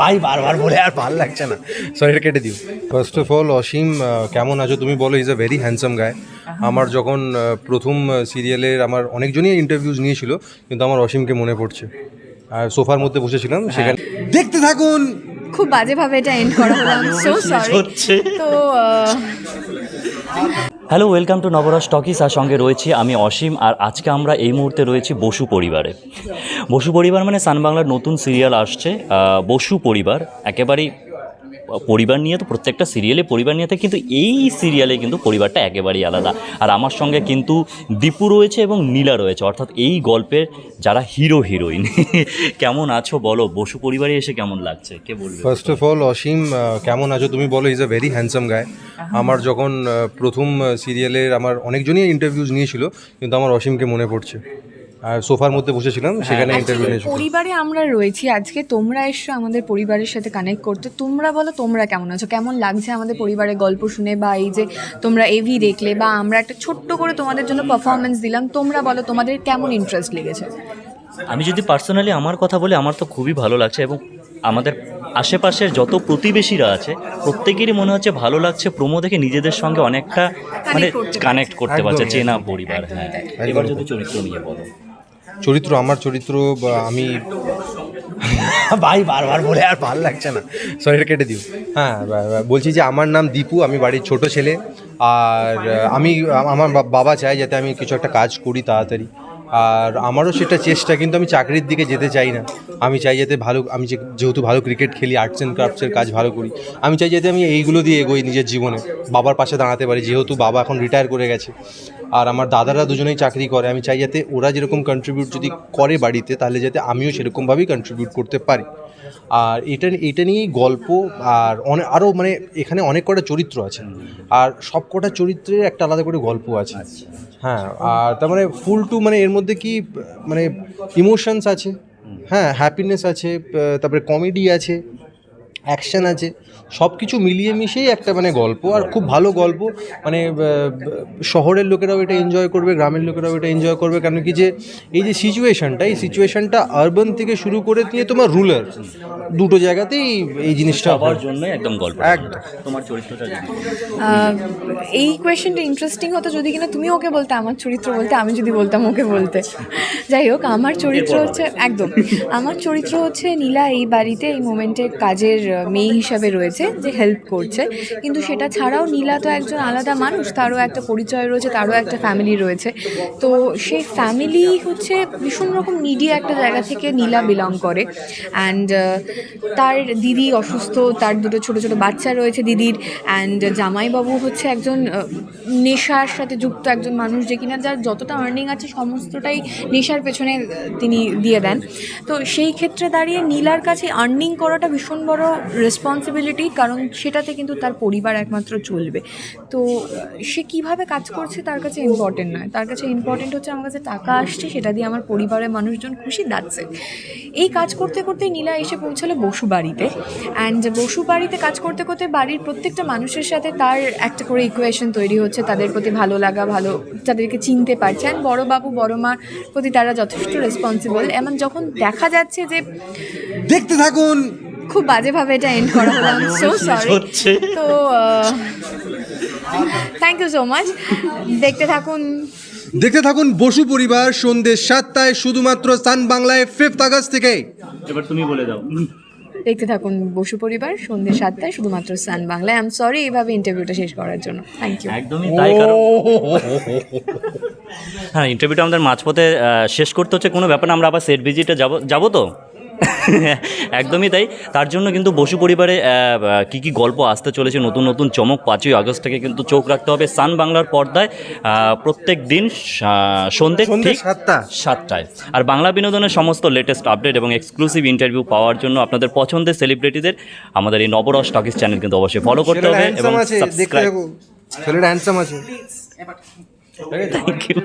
ভাই বারবার বলে আর ভালো লাগছে না। সরি এটা কেটে দিও। ফার্স্ট অফ অল অসীম কেমন আছো? তুমি বলো ইজ আ ভেরি হ্যান্ডসাম গায় আমার যখন প্রথম সিরিয়ালের আমার অনেকজনই ইন্টারভিউজ নিয়েছিল কিন্তু আমার অসীমকে মনে পড়ছে। আর সোফার মধ্যে বসেছিলাম সেখানে দেখতে থাকুন। খুব বাজেভাবে এটা এন্ড করা হলো আই সো সরি তো hello welcome to Nabaraj talkies আর সঙ্গে রয়েছি আমি অসীম। আর আজকে আমরা এই মুহূর্তে রয়েছি বসু পরিবারে। বসু পরিবার মানে সানবাংলার নতুন সিরিয়াল আসছে। বসু পরিবার। একেবারেই পরিবার নিয়ে তো প্রত্যেকটা সিরিয়ালে পরিবার নিয়ে থাকে, কিন্তু এই সিরিয়ালে কিন্তু পরিবারটা একেবারেই আলাদা। আর আমার সঙ্গে কিন্তু দীপু রয়েছে এবং নীলা রয়েছে। অর্থাৎ এই গল্পের যারা হিরো হিরোইন কেমন আছো বলো? বসু পরিবারে এসে কেমন লাগছে? কে বলবে? ফার্স্ট অফ অল অসীম কেমন আছো? তুমি বলো ইজ আ ভেরি হ্যান্ডসাম গায় আমার যখন প্রথম সিরিয়ালের আমার অনেকজনই ইন্টারভিউজ নিয়েছিল, কিন্তু আমার অসীমকে মনে পড়ছে। সোফার মধ্যে বসেছিলাম সেখানে ইন্টারভিউ actually পরিবারে আমরা রয়েছি আজকে তোমরা এসছো আমাদের পরিবারের সাথে কানেক্ট করতে। তোমরা বলো তোমরা কেমন আছো? কেমন লাগছে আমাদের পরিবারের গল্প শুনে বা এই যে তোমরা এভি দেখলে বা আমরা একটা ছোট্ট করে তোমাদের জন্য পারফরমেন্স দিলাম তোমরা বলো তোমাদের কেমন ইন্টারেস্ট লেগেছে? আমি যদি পার্সোনালি আমার কথা বলি আমার তো খুবই ভালো লাগছে এবং আমাদের আশেপাশের যত প্রতিবেশীরা আছে প্রত্যেকেরই মনে হচ্ছে ভালো লাগছে। প্রোমো দেখে নিজেদের সঙ্গে অনেকটা মানে কানেক্ট করতে পারছে চেনা পরিবার হ্যাঁ। এবার যদি চরিত্র নিয়ে বলো। চরিত্র আমার চরিত্র বা আমি ভাই বারবার বলে আর ভালো লাগছে না। সরি কেটে দিও। হ্যাঁ বলছি যে আমার নাম দীপু আমি বাড়ির ছোট ছেলে। আর আমি আমার বাবা চায় যাতে আমি কিছু একটা কাজ করি তাড়াতাড়ি। আর আমারও সেটা চেষ্টা কিন্তু আমি চাকরির দিকে যেতে চাই না। আমি চাই যাতে ভালো আমি যেহেতু ভালো ক্রিকেট খেলি আর্টস অ্যান্ড ক্রাফটসের কাজ ভালো করি আমি চাই যাতে আমি এইগুলো দিয়ে এগোই নিজের জীবনে। বাবার পাশে দাঁড়াতে পারি যেহেতু বাবা এখন রিটায়ার করে গেছে। আর আমার দাদারা দুজনেই চাকরি করে, আমি চাই যাতে ওরা যেরকম কন্ট্রিবিউট যদি করে বাড়িতে, তাহলে যাতে আমিও সেরকমভাবেই কন্ট্রিবিউট করতে পারি। আর এটা এটা নিয়েই গল্প, আর অনেক আরও মানে এখানে অনেক কটা চরিত্র আছে। আর সব কটা চরিত্রের একটা আলাদা করে গল্প আছে। হ্যাঁ আর তার মানে ফুল টু মানে এর মধ্যে কি মানে ইমোশনস আছে হ্যাঁ হ্যাপিনেস আছে তারপরে কমেডি আছে অ্যাকশন আছে। সব কিছু মিলিয়ে মিশিয়েই একটা মানে গল্প আর খুব ভালো গল্প। মানে শহরের লোকেরাও এটা এনজয় করবে গ্রামের লোকেরাও এটা এনজয় করবে। কারণ কি যে এই যে সিচুয়েশনটা এই সিচুয়েশানটা আরবান থেকে শুরু করে নিয়ে তোমার রুলার দুটো জায়গাতেই এই জিনিসটা হওয়ার। জন্য একদম গল্প। একদম। তোমার চরিত্রটা এই কোয়েশ্চেনটা ইন্টারেস্টিং হতো যদি কিনা তুমি ওকে বলতে আমার চরিত্র বলতে আমি যদি বলতাম ওকে বলতে। যাই হোক আমার চরিত্র হচ্ছে একদম। আমার চরিত্র হচ্ছে নীলা এই বাড়িতে এই মোমেন্টে কাজের মেয়ে হিসাবে রয়েছে, যে হেল্প করছে। কিন্তু সেটা ছাড়াও নীলা তো একজন আলাদা মানুষ, তারও একটা পরিচয় রয়েছে, তারও একটা ফ্যামিলি রয়েছে। তো সেই ফ্যামিলি হচ্ছে ভীষণ রকম মিডিয়া একটা জায়গা থেকে নীলা বিলং করে। অ্যান্ড তার দিদি অসুস্থ, তার দুটো ছোট ছোট বাচ্চা রয়েছে দিদির। অ্যান্ড জামাইবাবু হচ্ছে একজন নেশার সাথে যুক্ত একজন মানুষ যে কিনা যার যতটা আর্নিং আছে সমস্তটাই নেশার পেছনে তিনি দিয়ে দেন। তো সেই ক্ষেত্রে দাঁড়িয়ে নীলার কাছে আর্নিং করাটা ভীষণ বড় রেসপন্সিবিলিটি কারণ সেটাতে কিন্তু তার পরিবার একমাত্র চলবে। তো, সে কীভাবে কাজ করছে তার কাছে ইম্পর্টেন্ট নয়। তার কাছে ইম্পর্টেন্ট হচ্ছে আমার কাছে টাকা আসছে, সেটা দিয়ে আমার পরিবারের মানুষজন খুশি যাচ্ছে এই কাজ করতে করতে নীলা এসে পৌঁছালো বসু বাড়িতে। অ্যান্ড বসু বাড়িতে কাজ করতে করতে বাড়ির প্রত্যেকটা মানুষের সাথে তার একটা করে ইকুয়েশন তৈরি হচ্ছে, তাদের প্রতি ভালো লাগা, ভালো, তাদেরকে চিনতে পারছে। অ্যান্ড বড় বাবু, বড় মার প্রতি তারা যথেষ্ট রেসপন্সিবল এমন যখন দেখা যাচ্ছে যে দেখতে থাকুন। খুব বাজেভাবে এটা এন্ড করা হলো আই সো সরি হচ্ছে। তো থ্যাংক ইউ সো মাচ দেখতে থাকুন। দেখতে থাকুন বসু পরিবার সন্ধ্যে সাতটায় শুধুমাত্র সান বাংলায় ফিফথ আগস্ট থেকে। এবার তুমি বলে দাও। দেখতে থাকুন বসু পরিবার সন্ধ্যে সাতটায় শুধুমাত্র সান বাংলায়। আই এম সরি এইভাবে ইন্টারভিউটা শেষ করার জন্য। থ্যাংক ইউ একদমই তাই কারণ হ্যাঁ ইন্টারভিউটা আমাদের মাঝপথে শেষ করতে হচ্ছে কোনো ব্যাপার না আমরা আবার সেট ভিজিটে যাব যাব তো? একদমই তাই। তার জন্য কিন্তু বসু পরিবারে কি কি গল্প আসতে চলেছে নতুন নতুন চমক পাঁচই আগস্ট থেকে কিন্তু চোখ রাখতে হবে সান বাংলার পর্দায়। প্রত্যেক দিন সন্ধে সন্ধ্যে ঠিক সাতটা। সাতটায়। আর বাংলা বিনোদনের সমস্ত লেটেস্ট আপডেট এবং এক্সক্লুসিভ ইন্টারভিউ পাওয়ার জন্য আপনাদের পছন্দের সেলিব্রিটিদের আমাদের এই নবরস টকিস চ্যানেল কিন্তু অবশ্যই ফলো করতে হবে এবং সাবস্ক্রাইব হ্যান্ডসাম আছে। Thank you